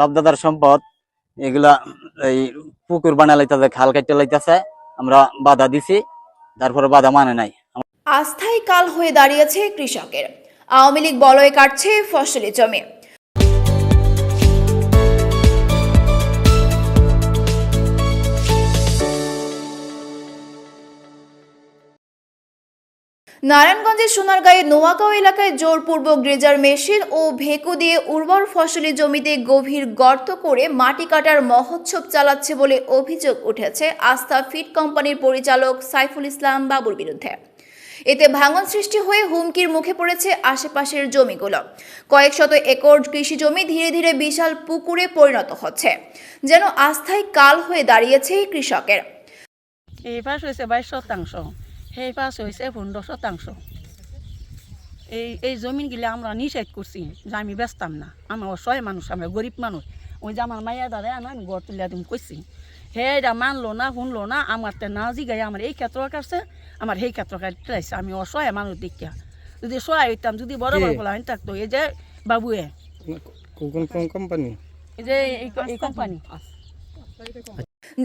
বাপদাদার সম্পদ, এগুলা এই পুকুর বানালাইতেছে খাল কাটতে লাইতেছে আমরা বাধা দিছি, তারপরে বাধা মানে নাই। আস্থায় কাল হয়ে দাঁড়িয়েছে কৃষকের। আওয়ামী লীগ বলয়ে কাটছে ফসলি জমি। নারায়ণগঞ্জের সোনারগাঁয়ের নোয়াগাঁও এলাকায় জোরপূর্বক গ্রেজার মেশিন ও ভেকু দিয়ে উর্বর ফসলি জমিতে গভীর গর্ত করে মাটি কাটার মহোৎসব চালাচ্ছে বলে অভিযোগ উঠেছে আস্থা ফিড কোম্পানির পরিচালক সাইফুল ইসলাম বাবুর বিরুদ্ধে। এতে ভাঙন সৃষ্টি হয়ে হুমকির মুখে পড়েছে আশেপাশের জমিগুলো। কয়েক শত একর কৃষি জমি ধীরে ধীরে বিশাল পুকুরে পরিণত হচ্ছে, যেন আস্থায় কাল হয়ে দাঁড়িয়েছে কৃষকের। হয়েছে বাইশ শতাংশ। সেই পাশ হয়েছে পনেরো শতাংশ। এই এই জমিনগুলি আমরা নিষেধ করছি যে আমি বেচতাম না। আমার অসহায় মানুষ আমরা গরিব মানুষ। ওই যে আমার মাইয়া দাদা আনা আমি গড় তুলিয়া দিম কইছি। হে এটা মানলো না শুনলো না আমার তে না জিগাই আমার এই ক্ষেত্র কাটছে আমার সেই ক্ষেত্র কাটছে আমি অসহায় মানুষ দেখিয়া। যদি সহায় হইতাম যদি বড় বড় বলা হইন থাকতো এই যে বাবুয়ে। কোম্পানি এই যে এই কোম্পানি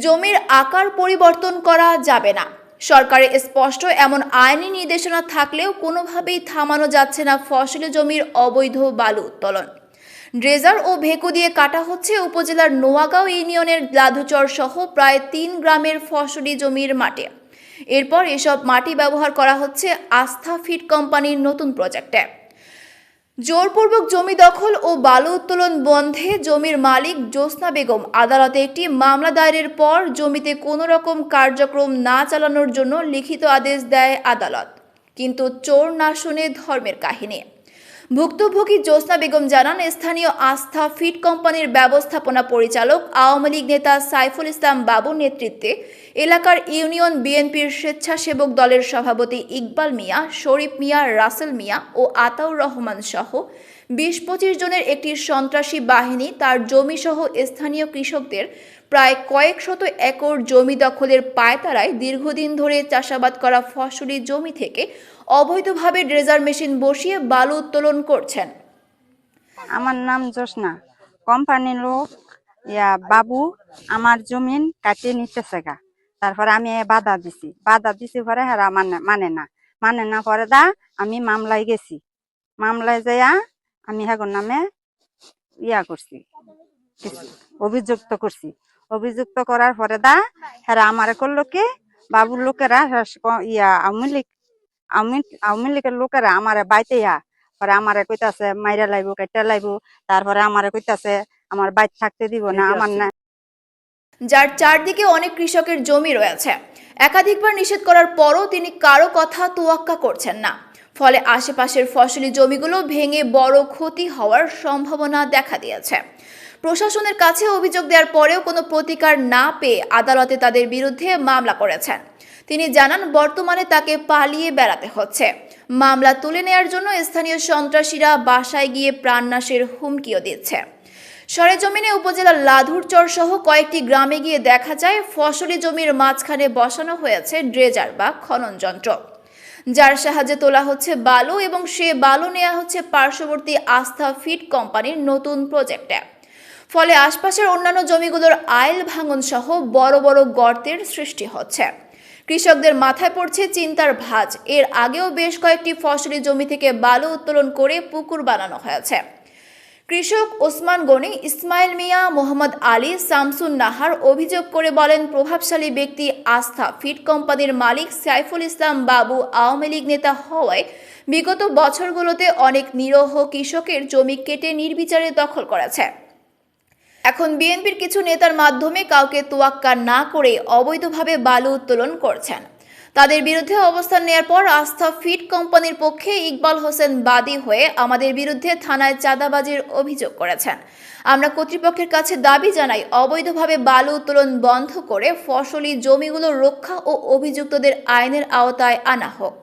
জমির আকার পরিবর্তন করা যাবে না। সরকারের স্পষ্ট এমন আইনি নির্দেশনা থাকলেও কোনোভাবেই থামানো যাচ্ছে না ফসলি জমির অবৈধ বালু উত্তোলন। ড্রেজার ও ভেকু দিয়ে কাটা হচ্ছে উপজেলার নোয়াগাঁও ইউনিয়নের লাধুচর সহ প্রায় তিন গ্রামের ফসলি জমির মাঠে এরপর এসব মাটি ব্যবহার করা হচ্ছে আস্থা ফিট কোম্পানির নতুন প্রজেক্টে। জোরপূর্বক জমি দখল ও বালু উত্তোলন বন্ধে জমির মালিক জ্যোৎস্না বেগম। আদালতে একটি মামলা দায়েরের পর জমিতে কোনো রকম কার্যক্রম না চালানোর জন্য লিখিত আদেশ দেয় আদালত। কিন্তু চোর না শুনে ধর্মের কাহিনী। ভুক্তভোগী জ্যোৎস্না বেগম জানান, স্থানীয় আস্থা ফিড কোম্পানির ব্যবস্থাপনা পরিচালক আওয়ামী লীগ নেতা সাইফুল ইসলাম বাবুর নেতৃত্বে এলাকার ইউনিয়ন বিএনপির স্বেচ্ছাসেবক দলের সভাপতি ইকবাল মিয়া, শরীফ মিয়া, রাসেল মিয়া ও আতাউর রহমান সহ বিশ পঁচিশ জনের একটি সন্ত্রাসী বাহিনী, তার জমিসহ স্থানীয় কৃষকদের প্রায় কয়েক শত একর জমি দখলের পায়তারায় দীর্ঘদিন ধরে চাষাবাদ করা ফসলি জমি থেকে অবৈধভাবে ড্রেজার মেশিন বসিয়ে বালু উত্তোলন করছেন। আমার নাম জোসনা। কোম্পানির লোক, ইয়া, বাবু, আমার জমিন কাটিয়ে নিতেছে গা। তারপরে আমি বাধা দিছি। বাধা দিছি পরে হেরা মানে মানে না। মানে না পরে দা, আমি মামলায় গেছি। মামলায় যাইয়া আমি হেগর নামে ইয়া করছি। অভিযুক্ত করছি। অভিযুক্ত করার পরে দা, হেরা আমারে করল কি? বাবুর লোকেরা ইয়া আওয়ামী লীগ, আওয়ামী লীগের লোকেরা আমারে বাইতে ইয়া। পরে আমারে কইতাছে, মাইরা লাইব কেটে লাইব। তারপরে আমারে কইতাছে, আমার বাইর থাকতে দিব না, আমার না যার চারদিকে অনেক কৃষকের জমি রয়েছে। একাধিকবার নিষেধ করার পরও তিনি কারও কথা তোয়াক্কা করছেন না। ফলে আশেপাশের ফসলি জমিগুলো ভেঙে বড় ক্ষতি হওয়ার সম্ভাবনা দেখা দিয়েছে। প্রশাসনের কাছে অভিযোগ দেওয়ার পরেও কোনো প্রতিকার না পেয়ে আদালতে তাদের বিরুদ্ধে মামলা করেছেন। তিনি জানান, বর্তমানে তাকে পালিয়ে বেড়াতে হচ্ছে। মামলা তুলে নেয়ার জন্য স্থানীয় সন্ত্রাসীরা বাসায় গিয়ে প্রাণনাশের হুমকিও দিচ্ছে। সরেজমিনে উপজেলার লাধুরচর সহ কয়েকটি গ্রামে গিয়ে দেখা যায়, ফসলি জমির মাঝখানে বসানো হয়েছে ড্রেজার বা খনন যন্ত্র। যার সাহায্যে তোলা হচ্ছে বালু এবং সে বালু নেওয়া হচ্ছে পার্শ্ববর্তী আস্থা ফিড কোম্পানির নতুন প্রজেক্টে ফলে আশপাশের অন্যান্য জমিগুলোর আইল ভাঙন সহ বড় বড় গর্তের সৃষ্টি হচ্ছে। কৃষকদের মাথায় পড়ছে চিন্তার ভাঁজ। এর আগেও বেশ কয়েকটি ফসলি জমি থেকে বালু উত্তোলন করে পুকুর বানানো হয়েছে। কৃষক ওসমান গনি, ইসমাইল মিয়া, মোহাম্মদ আলী, শামসুন নাহার অভিযোগ করে বলেন, প্রভাবশালী ব্যক্তি আস্থা ফিড কোম্পানির মালিক সাইফুল ইসলাম বাবু আওয়ামী লীগ নেতা হওয়ায় বিগত বছরগুলোতে অনেক নিরহ কৃষকের জমি কেটে নির্বিচারে দখল করেছে। এখন বিএনপির কিছু নেতার মাধ্যমে কাউকে তোয়াক্কা না করে অবৈধভাবে বালু উত্তোলন করছেন। তাদের বিরুদ্ধে অবস্থান নেয়ার পর আস্থা ফিড কোম্পানির পক্ষে ইকবাল হোসেন বাদী হয়ে আমাদের বিরুদ্ধে থানায় চাঁদাবাজির অভিযোগ করেছেন। আমরা কর্তৃপক্ষের কাছে দাবি জানাই, অবৈধভাবে বালু উত্তোলন বন্ধ করে ফসলি জমিগুলো রক্ষা ও অভিযুক্তদের আইনের আওতায় আনা হোক।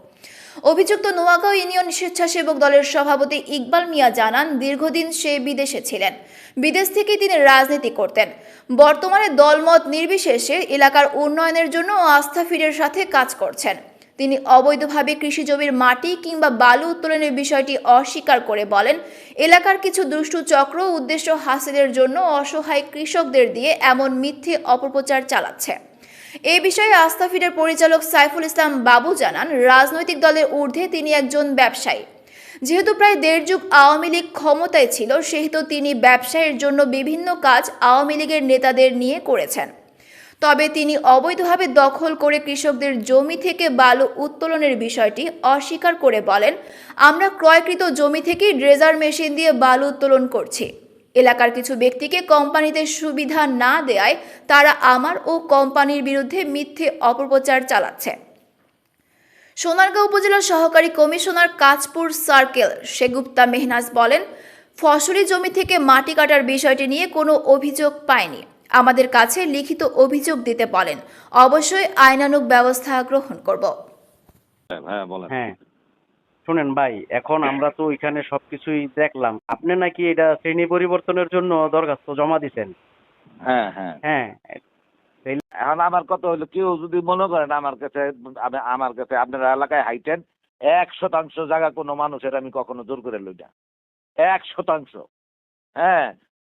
অভিযুক্ত নোয়াগাঁও ইউনিয়ন স্বেচ্ছাসেবক দলের সভাপতি ইকবাল মিয়া জানান, দীর্ঘদিন সে বিদেশে ছিলেন। বিদেশ থেকে তিনি রাজনীতি করতেন। বর্তমানে দলমত নির্বিশেষে এলাকার উন্নয়নের জন্য আস্থা ফিরের সাথে কাজ করছেন। তিনি অবৈধভাবে কৃষি জমির মাটি কিংবা বালু উত্তোলনের বিষয়টি অস্বীকার করে বলেন, এলাকার কিছু দুষ্টু চক্র উদ্দেশ্য হাসিলের জন্য অসহায় কৃষকদের দিয়ে এমন মিথ্যে অপপ্রচার চালাচ্ছে। এই বিষয়ে আস্তাফিরের পরিচালক সাইফুল ইসলাম বাবু জানান, রাজনৈতিক দলের ঊর্ধ্বে তিনি একজন ব্যবসায়ী। যেহেতু প্রায় দেড় যুগ আওয়ামী লীগ ক্ষমতায় ছিল, সেহেতু তিনি ব্যবসায়ের জন্য বিভিন্ন কাজ আওয়ামী লীগের নেতাদের নিয়ে করেছেন। তবে তিনি অবৈধভাবে দখল করে কৃষকদের জমি থেকে বালু উত্তোলনের বিষয়টি অস্বীকার করে বলেন, আমরা ক্রয়কৃত জমি থেকেই ড্রেজার মেশিন দিয়ে বালু উত্তোলন করছি। এলাকার কিছু ব্যক্তিকে কোম্পানিতে সুবিধা না দেয়ায় তারা আমার ও কোম্পানির বিরুদ্ধে মিথ্যে অপপ্রচার চালাচ্ছে। সোনারগাঁও উপজেলার সহকারী কমিশনার কাজপুর সার্কেল শেগুপ্তা মেহনাজ বলেন ফসলি জমি থেকে মাটি কাটার বিষয়টি নিয়ে কোনো অভিযোগ পায়নি। আমাদের কাছে লিখিত অভিযোগ দিতে বলেন। অবশ্যই আইনানুগ ব্যবস্থা গ্রহণ করব। হ্যাঁ হ্যাঁ শুনেন ভাই এখন আমরা তো ওইখানে সবকিছুই দেখলাম। আপনি নাকি এটা শ্রেণি পরিবর্তনের জন্য দরখাস্ত জমা দিছেন? হ্যাঁ হ্যাঁ। হ্যাঁ। এখন আমার কথা হলো কেউ যদি মনে করেন আমার কাছে আমার কাছে আপনার এলাকায় হাইটেন এক শতাংশ জায়গা কোনো মানুষের আমি কখনো জোর করে লই না এক শতাংশ। হ্যাঁ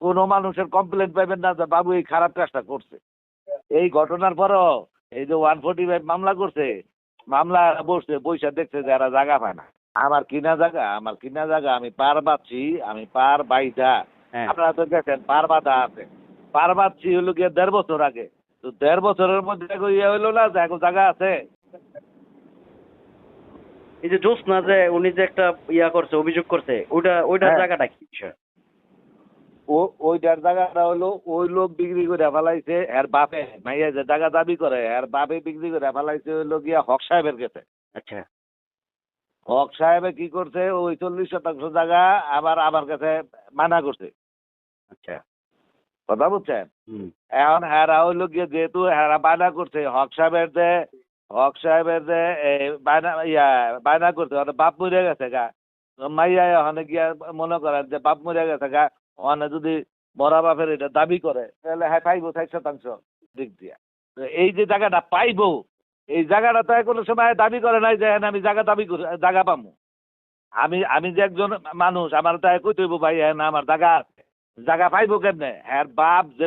কোনো মানুষের কমপ্লেন পাইবেন না যে বাবু এই খারাপ কাজটা করছে। এই ঘটনার পরও এই যে ওয়ান ফোর্টি ফাইভ মামলা করছে মামলা বসছে বৈশা দেখছে যে এরা জায়গা পায় না। আমার কিনা জায়গা আমার কিনা জায়গা আমি পার বাচ্ছি আমি পার বাইটা হ্যাঁ। আপনারা তো দেখেন পার বাঁধা আছে। পার বাঁধছি হলো গিয়ে দেড় বছর আগে। তো দেড় বছরের মধ্যে ইয়ে হইল না যে এখন জায়গা আছে? এই যে জোসনা যে উনি যে একটা ইয়া করছে অভিযোগ করছে ওইটা ওইটার হ্যাঁ। জায়গাটা কি বিষয়? ও ওইটার জায়গাটা হলো ওই লোক বিক্রি করে ফেলাইছে এর বাপে মাইয়া যে জায়গা দাবি করে এর বাপে বিক্রি করে ফেলাইছে হইল গিয়া হক সাহেবের কাছে। আচ্ছা। হক সাহেবে কি করছে ওই চল্লিশ শতাংশ জায়গা আবার আমার কাছে মানা করছে। আচ্ছা। কথা বুঝছেন? এখন হেরা হইল গিয়ে যেহেতু হেরা বায়না করছে হক সাহেবের যে হক সাহেবের যে বায়না ইয়া বায়না করছে বাপ মরে গেছে গা। মাইয়া ওখানে গিয়া মনে করেন যে বাপ মরে গেছে গা ওখানে যদি মরা বাপের এটা দাবি করে তাহলে হ্যাঁ পাইবো ষাট শতাংশ দিক দিয়া। এই যে জায়গাটা পাইবো এই জায়গাটা তো কোনো সময় দাবি করে নাই যে হ্যাঁ আমি জায়গা দাবি করি জায়গা পামু। আমি আমি যে একজন মানুষ আমার তাই কই তৈব ভাই হ্যাঁ না আমার জায়গা আছে। জায়গা পাইবো কেমনে? হ্যাঁ বাপ যে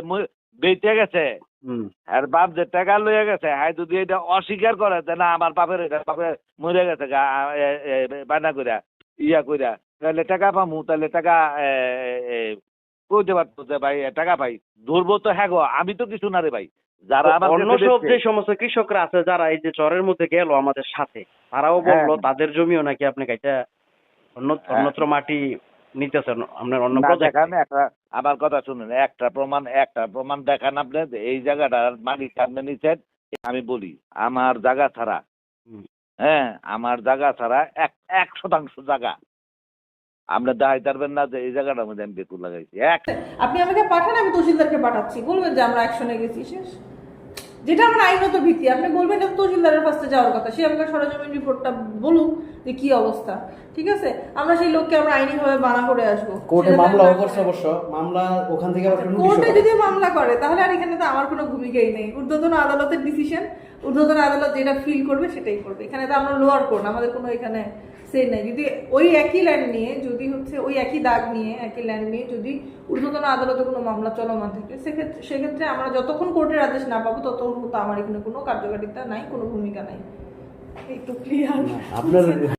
বেঁচে গেছে আর বাপ যে টাকা লইয়া গেছে হ্যাঁ যদি এটা অস্বীকার করে যে না আমার বাপের এটা বাপে মরে গেছে এ- কইরা ইয়া কইরা তাহলে টাকা পামু তাহলে টাকা কইতে পারতো যে ভাই টাকা পাই। ধরবো তো হ্যাঁ গো আমি তো কিছু না রে ভাই। যারা আমার অন্য সব যে সমস্ত কৃষকরা আছে যারা এই যে চরের মধ্যে গেল আমাদের সাথে তারাও বলল হ্যাঁ। তাদের জমিও নাকি আপনি কাইটা অন্য হ্যাঁ। অন্যত্র মাটি নিতেছেন আপনার অন্য দেখান একটা আমার কথা শুনুন একটা প্রমাণ একটা প্রমাণ দেখান আপনি এই জায়গাটার মালিক আপনি নিচ্ছেন আমি বলি আমার জায়গা ছাড়া হ্যাঁ আমার জায়গা ছাড়া এক এক শতাংশ জায়গা। আপনি দেখাই পারবেন না যে এই জায়গাটার মধ্যে আমি বেকুর লাগাইছি। এক আপনি আমাকে পাঠান আমি তহসিলদারকে পাঠাচ্ছি। বলবেন যে আমরা অ্যাকশনে গেছি শেষ। যেটা আমার আইনত ভিত্তি আপনি বলবেন যে তহসিলদারের কাছে যাওয়ার কথা। সে আমাকে সরজমিন রিপোর্টটা বলুক যে কি অবস্থা। ঠিক আছে? আমরা সেই লোককে আমরা আইনিভাবে মানা করে আসব। কোর্টে মামলাও করছে অবশ্য মামলা ওখান থেকে কোর্টে যদি মামলা করে তাহলে আর এখানে তো আমার কোনো ভূমিকাই নেই। ঊর্ধ্বতন আদালতের ডিসিশন ঊর্ধ্বতন আদালত যেটা ফিল করবে সেটাই করবে। এখানে তো আমরা লোয়ার কোর্ট আমাদের কোনো এখানে সে নেই। যদি ওই একই ল্যান্ড নিয়ে, যদি হচ্ছে ওই একই দাগ নিয়ে, একই ল্যান্ড নিয়ে যদি ঊর্ধ্বতন আদালতে কোনো মামলা চলমান থাকে, সেক্ষেত্রে সেক্ষেত্রে আমরা যতক্ষণ কোর্টের আদেশ না পাবো, ততক্ষণ তো আমার এখানে কোনো কার্যকারিতা নাই, কোনো ভূমিকা নাই। একটু ক্লিয়ার